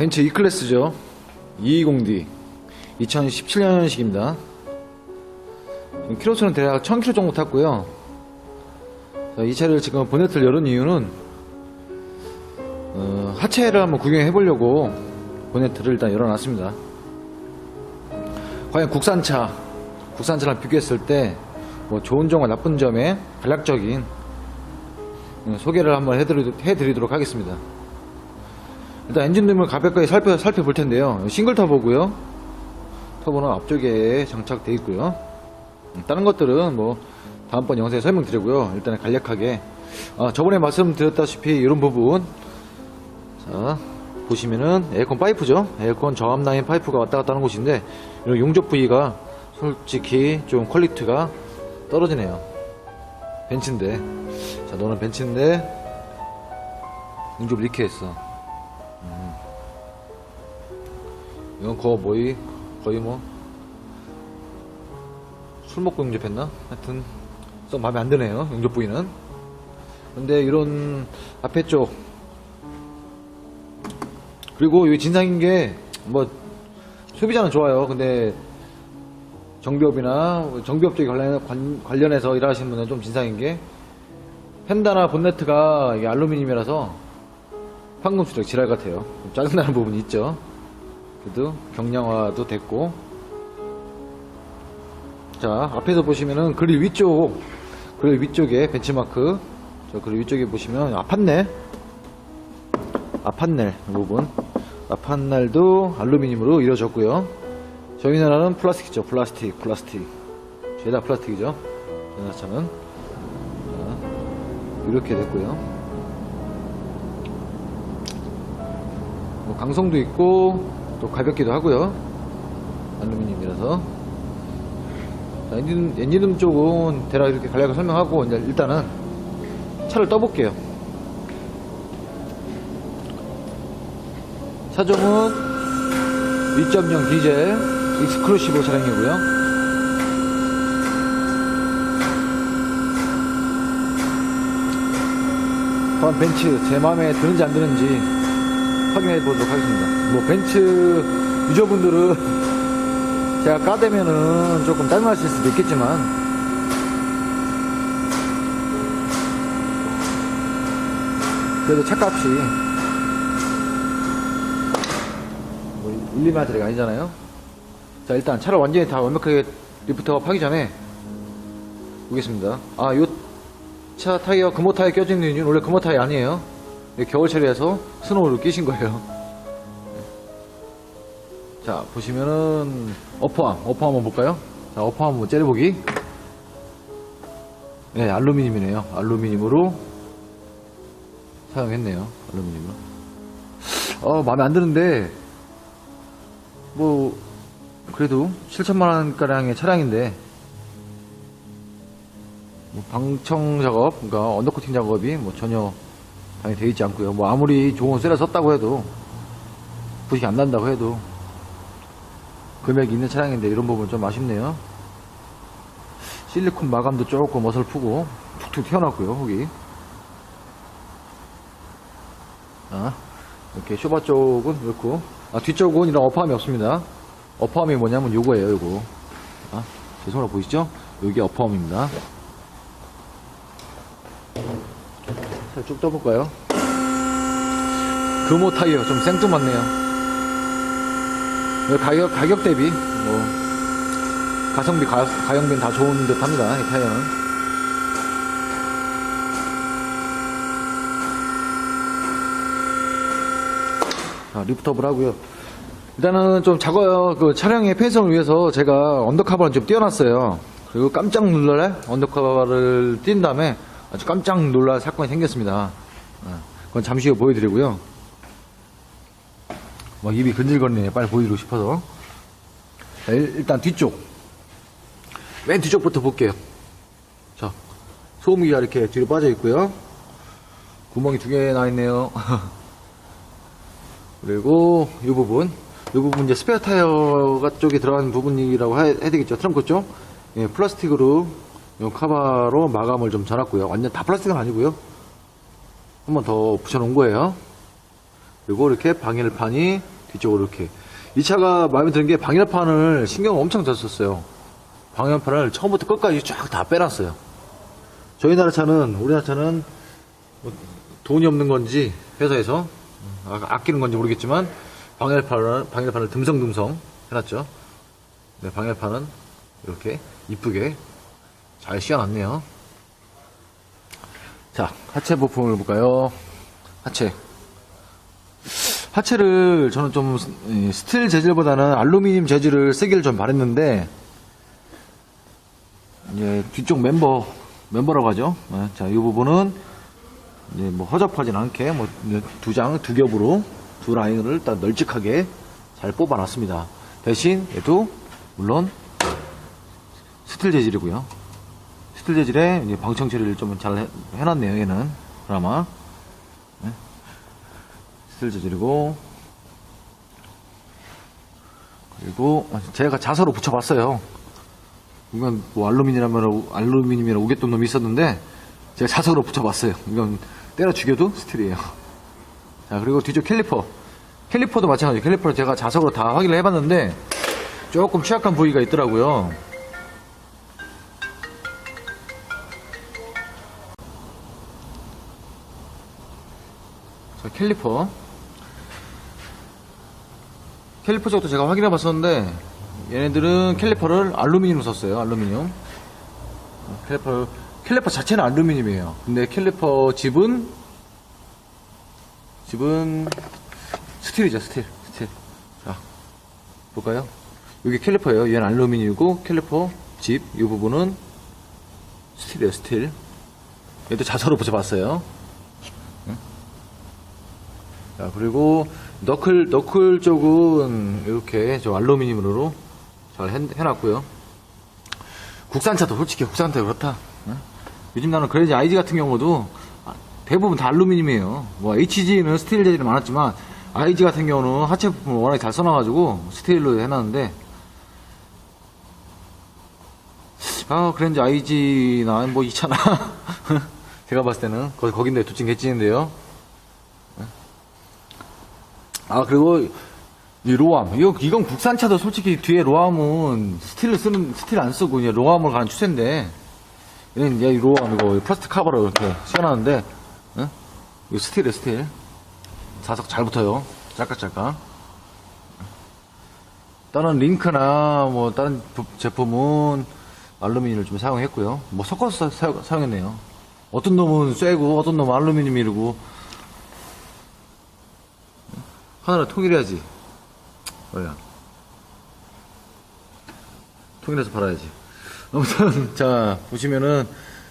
벤츠 E클래스죠. 220D. 2017년식입니다. 키로수는 대략 1000km 정도 탔고요. 자, 이 차를 지금 보네트를 열은 이유는 어, 하체를 한번 구경해 보려고 보네트를 일단 열어놨습니다. 과연 국산차, 국산차랑 비교했을 때 뭐 좋은 점과 나쁜 점의 간략적인 어, 소개를 한번 해드리, 해드리도록 하겠습니다. 일단 엔진룸을 가볍게 살펴, 살펴볼 텐데요. 싱글 터보고요. 터보는 앞쪽에 장착되어 있고요. 음, 다른 것들은 뭐 다음번 영상에 설명드리고요. 일단 간략하게 아, 저번에 말씀드렸다시피 이런 부분 자 보시면은 에어컨 파이프죠. 에어컨 저압 라인 파이프가 왔다 갔다 하는 곳인데 이런 용접 부위가 솔직히 좀 퀄리티가 떨어지네요. 벤츠인데 자 너는 벤츠인데 용접을 이렇게 했어. 이건 거의 거의 뭐? 술 먹고 용접했나? 하여튼 좀 마음에 안 드네요 용접 부위는. 근데 이런 앞에 쪽. 그리고 여기 진상인 게 뭐 소비자는 좋아요. 근데 정비업이나 정비업 쪽에 관련, 관, 관련해서 일하시는 분은 좀 진상인 게 펜다나 본네트가 알루미늄이라서 황금 수력 지랄 같아요. 좀 짜증나는 부분이 있죠 그래도 경량화도 됐고. 자 앞에서 보시면은 그릴 위쪽 그릴 위쪽에 벤치마크. 저 그릴 위쪽에 보시면 앞판넬. 앞판넬 부분. 앞판넬도 알루미늄으로 이루어졌고요. 저희 나라는 플라스틱이죠. 플라스틱 플라스틱. 죄다 플라스틱이죠. 저희 나라 차는. 자, 이렇게 됐고요. 뭐 강성도 있고 또 가볍기도 하고요. 알루미늄이라서. 자, 엔진, 엔진음 쪽은 대략 이렇게 간략하게 설명하고 이제 일단은 차를 떠볼게요. 차종은 2.0 디젤 익스클루시브 차량이고요. 벤츠 제 마음에 드는지 안 드는지 확인해 보도록 하겠습니다. 뭐 벤츠 유저분들은 제가 까대면은 조금 짜증나실 수도 있겠지만 그래도 차값이 뭐 1, 2만짜리가 아니잖아요. 자 일단 차를 완전히 다 완벽하게 리프트업 하기 전에 보겠습니다. 아 요 차 타이어 금호 타이어 껴진 이유는 원래 금호 타이어 아니에요. 겨울철이라서 스노우를 끼신 거예요. 자, 보시면은, 어퍼암, 어퍼 한번 볼까요? 자, 어퍼 한번 째려보기. 네, 알루미늄이네요. 알루미늄으로 사용했네요. 알루미늄으로. 어, 마음에 안 드는데, 뭐, 그래도 7천만원가량의 차량인데, 뭐 방청 작업, 그러니까 언더코팅 작업이 뭐 전혀 당연히 되어 있지 않고요. 뭐 아무리 좋은 쇠를 썼다고 해도 부식이 안 난다고 해도 금액이 있는 차량인데 이런 부분 좀 아쉽네요. 실리콘 마감도 조금 어설프고 툭툭 튀어나왔고요. 거기. 아, 이렇게 쇼바 쪽은 그렇고 아, 뒤쪽은 이런 어퍼함이 없습니다. 어퍼함이 뭐냐면 요거예요. 요거. 아, 죄송하다 보이시죠? 여기 어퍼함입니다. 자, 쭉 떠볼까요? 금호 타이어 좀 생뚱맞네요. 가격 가격 대비 뭐 가성비 가, 가성비는 다 좋은 듯합니다. 이 타이어는. 자, 리프트업을 하고요. 일단은 좀 작업 그 차량의 편성을 위해서 제가 언더커버를 좀 띄워놨어요. 그리고 깜짝 놀랄 언더커버를 띈 다음에 아주 깜짝 놀랄 사건이 생겼습니다. 어, 그건 잠시 후에 보여드리고요. 막 입이 근질거리네. 빨리 보여드리고 싶어서. 일단 뒤쪽. 맨 뒤쪽부터 볼게요. 자, 소음기가 이렇게 뒤로 빠져 있고요. 구멍이 두 개 나 있네요. 그리고 이 부분. 이 부분 이제 스페어 타이어가 쪽에 들어간 부분이라고 해, 해야 되겠죠. 트렁크 쪽. 예, 플라스틱으로 이 카바로 마감을 좀 전놨고요. 완전 다 플라스틱은 아니고요. 한 번 더 붙여놓은 거예요. 그리고 이렇게 방열판이 뒤쪽으로 이렇게. 이 차가 마음에 드는 게 방열판을 신경을 엄청 썼었어요. 방열판을 처음부터 끝까지 쫙 다 빼놨어요. 저희 나라 차는, 우리나라 차는 뭐 돈이 없는 건지 회사에서 아- 아끼는 건지 모르겠지만 방열판을, 방열판을 듬성듬성 해놨죠. 네, 방열판은 이렇게 이쁘게 잘 씌워놨네요. 자, 하체 부품을 볼까요? 하체. 하체를 저는 좀 이, 스틸 재질보다는 알루미늄 재질을 쓰기를 좀 바랬는데 이제 뒤쪽 멤버 멤버라고 하죠. 네, 자, 이 부분은 이제 뭐 허접하진 않게 뭐 두 장 두 겹으로 두 라인을 딱 널찍하게 잘 뽑아놨습니다. 대신 얘도 물론 스틸 재질이고요. 스틸 재질에 이제 방청 처리를 좀 잘 해놨네요. 얘는 그나마 네. 스틸 재질이고 그리고 제가 자서로 붙여봤어요. 이건 뭐 알루미늄이라면 알루미늄이라 우겼던 놈이 있었는데 제가 자석으로 붙여봤어요. 이건 때려 죽여도 스틸이에요. 자 그리고 뒤쪽 캘리퍼 캘리퍼도 마찬가지. 캘리퍼를 제가 자석으로 다 확인을 해봤는데 조금 취약한 부위가 있더라고요. 캘리퍼 캘리퍼 쪽도 제가 확인해 봤었는데 얘네들은 캘리퍼를 알루미늄 썼어요 알루미늄. 캘리퍼 캘리퍼 자체는 알루미늄이에요. 근데 캘리퍼 집은 집은 스틸이죠 스틸 스틸. 자 볼까요? 여기 캘리퍼예요. 얘는 알루미늄이고 캘리퍼 집 이 부분은 스틸이에요 스틸. 얘도 자서로 붙여봤어요 자, 그리고 너클, 너클 쪽은 이렇게 저 알루미늄으로 잘 해, 해놨고요. 국산차도 솔직히 국산차 그렇다. 응? 요즘 나는 그래지 IG 같은 경우도 아, 대부분 다 알루미늄이에요. 뭐 HG는 스틸 재질이 많았지만 IG 같은 경우는 하체 부품을 워낙에 잘 써놔가지고 스틸로 해놨는데 아 그랜저 IG나 뭐이 차나 제가 봤을 때는 거기 거긴데 두층 개찐인데요. 아 그리고 이 로암 이거 이건 국산차도 솔직히 뒤에 로암은 스틸을 쓰는 스틸 안 쓰고 이제 로암을 가는 추세인데. 얘는 이제 이 로암 이거 플라스틱 카버로 이렇게 씌워놨는데 응? 이거 스틸이에요 스틸. 자석 잘 붙어요. 짤깍짤깍. 다른 링크나 뭐 다른 부- 제품은 알루미늄을 좀 사용했고요. 뭐 섞어서 사, 용 사용했네요. 어떤 놈은 쇠고 어떤 놈은 알루미늄이고 하나를 통일해야지. 뭐야. 통일해서 팔아야지. 아무튼, 자, 보시면은,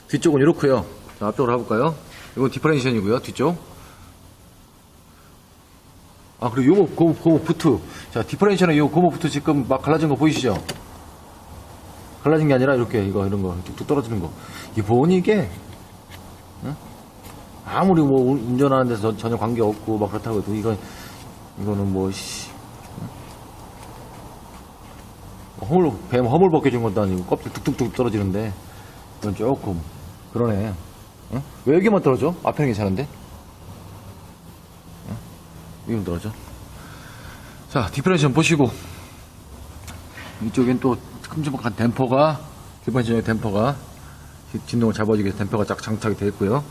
뒤쪽은 이렇고요 자, 앞쪽으로 가볼까요? 이건 디퍼렌시션이고요 뒤쪽. 아, 그리고 요거, 고, 고, 부트. 자, 디퍼렌시션은 요 고무 부트 지금 막 갈라진 거 보이시죠? 갈라진 게 아니라 이렇게, 이거, 이런 거, 뚝뚝 떨어지는 거. 이 보니 이게, 응? 아무리 뭐 운전하는 데서 전혀 관계 없고 막 그렇다고 해도 이건 이거는 뭐 씨. 어? 허물 뱀 허물 벗겨준 것도 아니고 껍질 뚝뚝뚝 떨어지는데 이건 조금 그러네. 응? 왜 여기만 떨어져? 앞에는 괜찮은데? 응? 여기만 떨어져. 자 디프레션 보시고 이쪽엔 또 큼지막한 댐퍼가 기본적인 댐퍼가 진동을 잡아주기 위해서 댐퍼가 쫙 장착이 되어 있고요.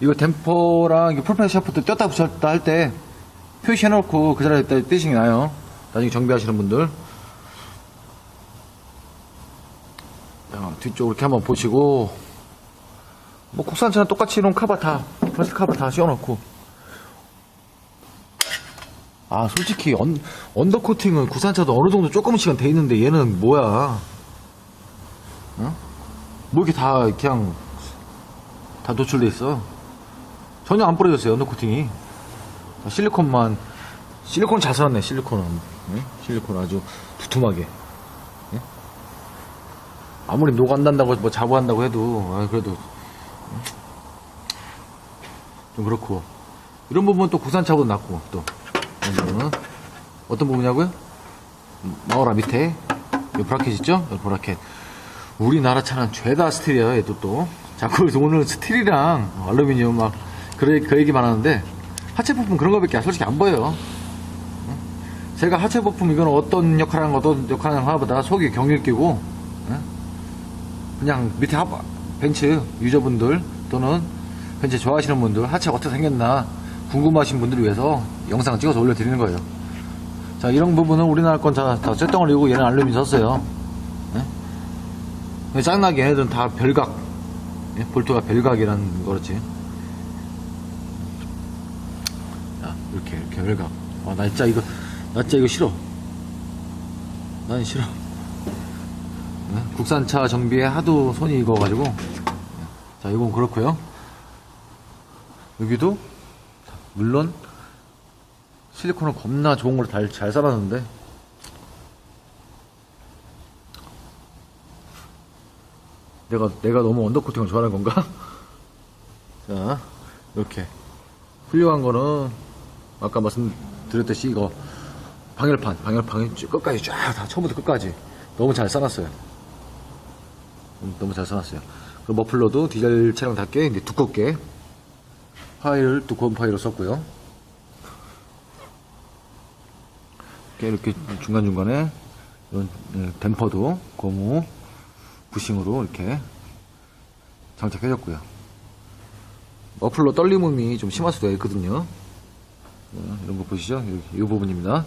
이거 댐퍼랑 풀펜 샤프트 떴다 붙였다 할 때 표시해놓고 그 떼- 떼시는 게 나아요. 나중에 정비하시는 분들. 자, 뒤쪽 이렇게 한번 보시고, 뭐 국산차는 똑같이 이런 카바 다, 플라스틱 카바 다 씌워놓고. 아, 솔직히 언, 언더 코팅은 국산차도 어느 정도 조금씩은 돼 있는데 얘는 뭐야. 어? 뭐 이렇게 다 그냥 다 노출돼 있어. 전혀 안 뿌려졌어요, 언더 코팅이. 실리콘만, 실리콘 잘 써놨네, 실리콘은. 응? 실리콘 아주 두툼하게. 응? 아무리 녹안단다고, 뭐 자부한다고 해도, 아, 그래도, 응? 좀 그렇고. 이런 부분은 또 구산차보다 낫고, 또. 어떤 부분이냐고요? 마오라 밑에, 이 브라켓 있죠? 이 브라켓. 우리나라 차는 죄다 스틸이에요, 얘도 또. 자꾸 오늘 스틸이랑 알루미늄 막, 그래, 그 얘기만 하는데, 하체 부품 그런 거밖에 솔직히 안 보여요. 제가 하체 부품 이건 어떤 역할을 하는 거 어떤 역할을 하는 거보다 속에 경일 끼고 예? 그냥 밑에 하, 벤츠 유저분들 또는 벤츠 좋아하시는 분들 하체가 어떻게 생겼나 궁금하신 분들을 위해서 영상 찍어서 올려드리는 거예요. 자 이런 부분은 우리나라 건다 다 쇳덩어리고 얘는 알루미늄 썼어요. 예? 짱나게 얘네들은 다 별각 예? 볼트가 별각이라는 거지. 자, 이렇게, 이렇게 별각. 아, 나 진짜 이거, 나 진짜 이거 싫어. 난 싫어. 네? 국산차 정비에 하도 손이 익어가지고. 자, 이건 그렇고요 여기도, 물론, 실리콘은 겁나 좋은 걸 잘, 잘 쌓았는데, 내가, 내가 너무 언더코팅을 좋아하는 건가? 자, 이렇게. 훌륭한 거는 아까 말씀드렸듯이 이거 방열판, 방열판이 쭉 끝까지 쫙 다 처음부터 끝까지 너무 잘 써놨어요. 음, 너무 잘 써놨어요. 그 머플러도 디젤 차량답게 이제 두껍게 파일을 두꺼운 파일로 썼고요. 이렇게, 이렇게 중간 중간에 이런 예, 댐퍼도 고무 부싱으로 이렇게 장착해줬고요. 머플러 떨림음이 좀 심할 수도 있거든요. 어, 이런 거 보시죠? 여기, 이 부분입니다.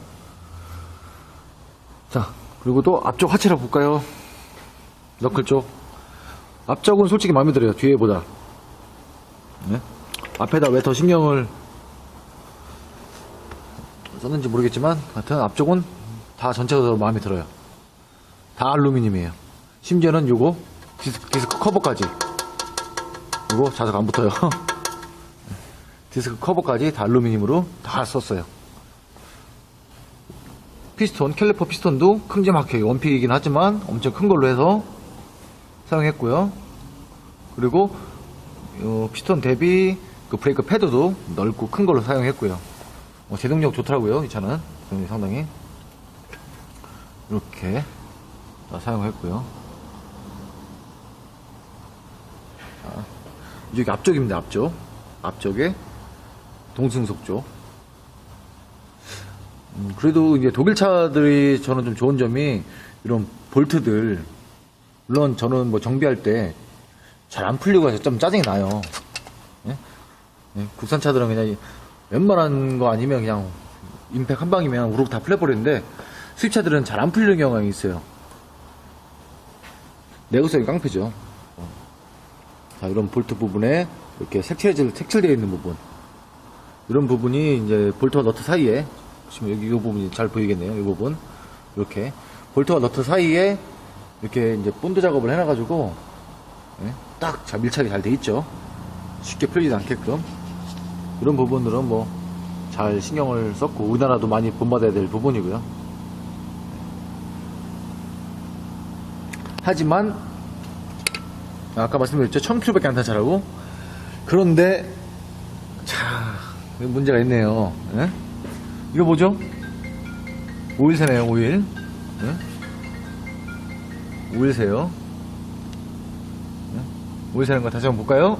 자, 그리고 또 앞쪽 하체를 볼까요? 너클 쪽. 앞쪽은 솔직히 마음에 들어요. 뒤에보다. 네? 앞에다 왜 더 신경을 썼는지 모르겠지만, 하여튼 앞쪽은 다 전체적으로 마음에 들어요. 다 알루미늄이에요. 심지어는 요거 디스크, 디스크 커버까지. 이거 자석 안 붙어요. 디스크 커버까지 다 알루미늄으로 다 썼어요. 피스톤, 캘리퍼 피스톤도 큼지막하게 원픽이긴 하지만 엄청 큰 걸로 해서 사용했고요. 그리고 요 피스톤 대비 그 브레이크 패드도 넓고 큰 걸로 사용했고요. 어, 제동력 좋더라고요. 이 차는 상당히 이렇게 다 사용했고요. 여기 앞쪽입니다. 앞쪽. 앞쪽에 동승석 쪽. 음, 그래도 이제 독일 차들이 저는 좀 좋은 점이 이런 볼트들 물론 저는 뭐 정비할 때 잘 안 풀리고 해서 좀 짜증이 나요. 예? 예, 국산 차들은 그냥 웬만한 거 아니면 그냥 임팩 한 방이면 우르르 다 풀려버리는데 수입차들은 잘 안 풀리는 경우가 있어요. 내구성이 깡패죠. 자, 이런 볼트 부분에 이렇게 색칠질, 색칠되어 있는 부분. 이런 부분이 이제 볼트와 너트 사이에, 보시면 여기 이 부분이 잘 보이겠네요. 이 부분. 이렇게. 볼트와 너트 사이에 이렇게 이제 본드 작업을 해놔가지고, 예, 딱 자, 밀착이 잘 돼 있죠. 쉽게 풀리지 않게끔. 이런 부분들은 뭐, 잘 신경을 썼고, 우리나라도 많이 본받아야 될 부분이고요. 하지만, 아까 말씀드렸죠. 1000km밖에 안탄 차라고. 그런데, 자, 문제가 있네요. 예? 이거 뭐죠? 오일새네요, 오일. 예? 오일새요. 예? 오일 새는 거 다시 한번 볼까요?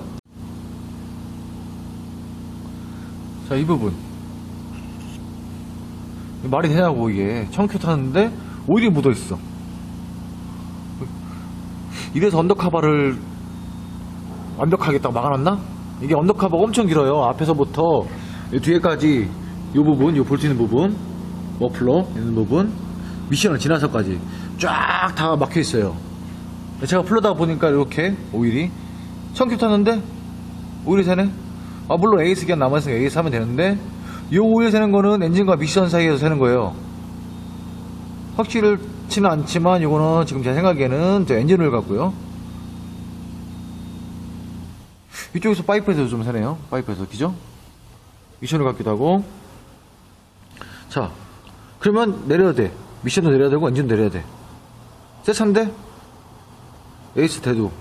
자, 이 부분. 말이 되냐고, 이게. 1000km 탔는데, 오일이 묻어있어. 이래서 언더카바를 완벽하게 딱 막아놨나? 이게 언더카바가 엄청 길어요. 앞에서부터 이 뒤에까지 이 부분, 이 볼트 있는 부분, 머플러 있는 부분, 미션을 지나서까지 쫙 다 막혀 있어요. 제가 풀러다가 보니까 이렇게 오일이 1000km 탔는데 오일이 새네. 아 물론 에이스 기간 남아있으니까 에이스 하면 되는데 이 오일 새는 거는 엔진과 미션 사이에서 새는 거예요. 확실치는 않지만 이거는 지금 제 생각에는 저 엔진오일 같고요. 이쪽에서 파이프에서 좀 새네요. 파이프에서 그죠? 미션을 같기도 하고. 자, 그러면 내려야 돼. 미션도 내려야 되고 엔진도 내려야 돼. 새 차인데 에이스 대도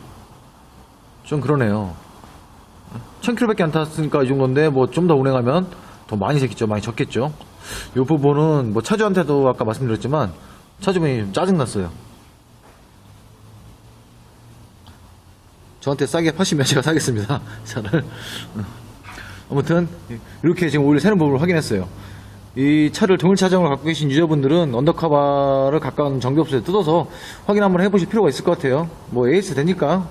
좀 그러네요. 1000km밖에 안 탔으니까 이 정도인데 뭐 좀 더 운행하면 더 많이 새겠죠. 많이 적겠죠. 이 부분은 뭐 차주한테도 아까 말씀드렸지만 차주분이 좀 짜증났어요. 저한테 싸게 파시면 제가 사겠습니다. 차를. 아무튼 이렇게 지금 오일 새는 부분을 확인했어요. 이 차를 동일 차종을 갖고 계신 유저분들은 언더커버를 가까운 정비업소에 뜯어서 확인 한번 해보실 필요가 있을 것 같아요. 뭐 AS 되니까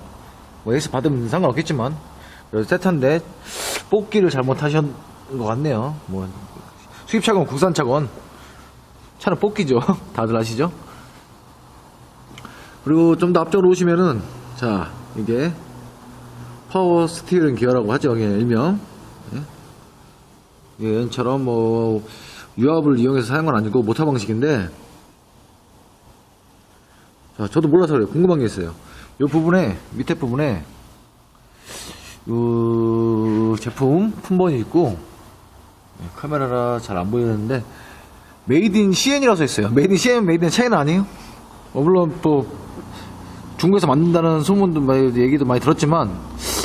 뭐 AS 받으면 상관없겠지만 세탄데 뽑기를 잘못하신 것 같네요. 뭐 수입차건 국산차건 차는 뽑기죠. 다들 아시죠? 그리고 좀 더 앞쪽으로 오시면은 자 이게 파워 스티어링 기어라고 하죠. 일명 예, 얘처럼 뭐 유압을 이용해서 사용은 아니고 모터 방식인데 자, 저도 몰라서 그래요. 궁금한 게 있어요. 이 부분에 밑에 부분에 이 제품 품번이 있고 예, 카메라라 잘 안 보이는데 메이드 인 CN이라고 써 있어요. 메이드 인 CN, 메이드 인 차이나 아니에요? 어, 물론 또 중국에서 만든다는 소문도 많이 얘기도 많이 들었지만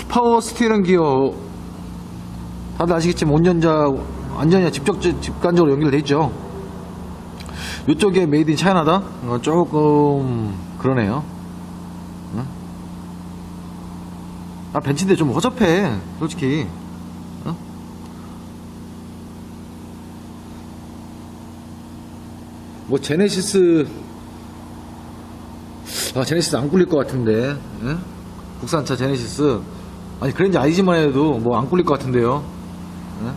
파워 스티어링 기어 다들 아시겠지만 운전자 안전이야 직접 직관적으로 연결돼 있죠. 이쪽에 메이드 인 차이나다? 어, 조금 그러네요. 응? 아 벤츠인데 좀 허접해 솔직히. 응? 뭐 제네시스 아 제네시스 안 꿀릴 것 같은데 응? 국산차 제네시스 아니 그런지 아니지만 해도 뭐안 꿀릴 것 같은데요. 응?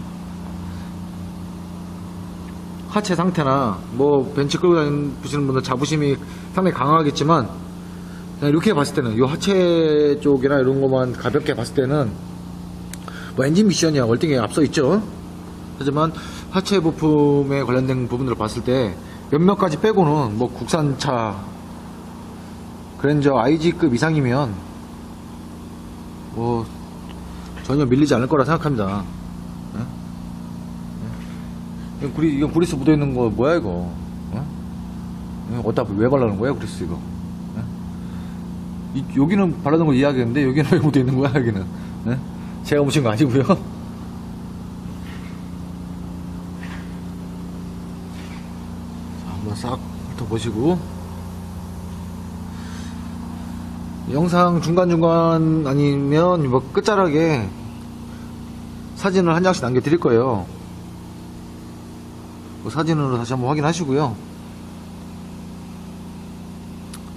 하체 상태나 뭐 벤치 끌고 다니시는 분들 자부심이 상당히 강하겠지만 이렇게 봤을 때는 이 하체 쪽이나 이런 것만 가볍게 봤을 때는 뭐 엔진 미션이야 월등히 앞서 있죠. 하지만 하체 부품에 관련된 부분들을 봤을 때 몇몇 가지 빼고는 뭐 국산차 그랜저 IG급 이상이면 뭐 전혀 밀리지 않을 거라 생각합니다. 예? 예? 이건 구리, 이건 구리스 묻어 있는 거 뭐야 이거? 어? 예? 어디다 왜 바르는 거야 구리스 이거? 예? 이- 여기는 바르는 걸 이해하겠는데 여기는 왜 묻어 있는 거야 여기는? 예? 제가 묻힌 거 아니고요. 자, 한번 싹 훑어보시고 영상 중간중간 아니면 뭐 끝자락에 사진을 한 장씩 남겨드릴 거예요. 그 사진으로 다시 한번 확인하시고요.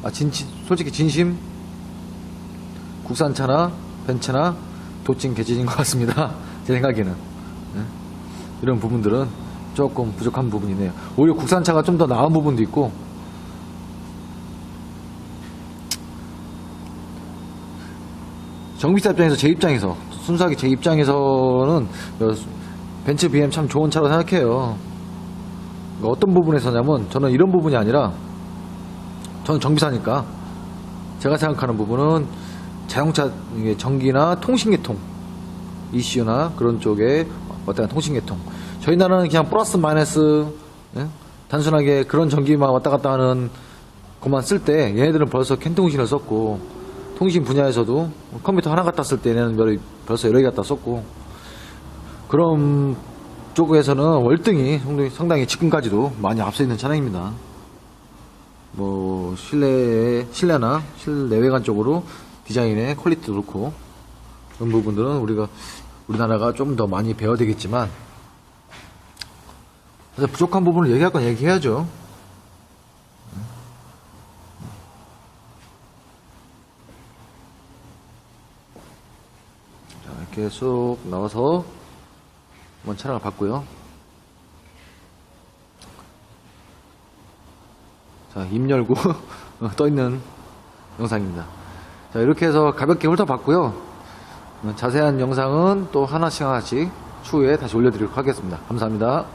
아, 진, 솔직히 진심 국산차나 벤츠나 도찐 개찐인 것 같습니다. 제 생각에는. 예? 이런 부분들은 조금 부족한 부분이네요. 오히려 국산차가 좀 더 나은 부분도 있고, 정비사 입장에서 제 입장에서 순수하게 제 입장에서는 어, 벤츠 BM 참 좋은 차로 생각해요. 어떤 부분에서냐면 저는 이런 부분이 아니라 저는 정비사니까 제가 생각하는 부분은 자동차 전기나 통신계통 이슈나 그런 쪽에 어떤 통신계통 저희 나라는 그냥 플러스 마이너스 예? 단순하게 그런 전기만 왔다 갔다 하는 것만 쓸 때 얘네들은 벌써 캔통신을 썼고 통신 분야에서도 컴퓨터 하나 갖다 쓸 때는 여러- 벌써 여러 개 갖다 썼고 그런 쪽에서는 월등히 상당히- 지금까지도 많이 앞서 있는 차량입니다. 뭐 실내 실내나 실내외관 쪽으로 디자인의 퀄리티도 그렇고 그런 부분들은 우리가 우리나라가 좀 더 많이 배워야 되겠지만 부족한 부분을 얘기할 건 얘기해야죠. 자, 쑥 나와서 한번 차량을 봤고요. 자, 입 열고 떠 있는 영상입니다. 자, 이렇게 해서 가볍게 훑어봤고요. 어, 자세한 영상은 또 하나씩 하나씩 추후에 다시 올려드리도록 하겠습니다. 감사합니다.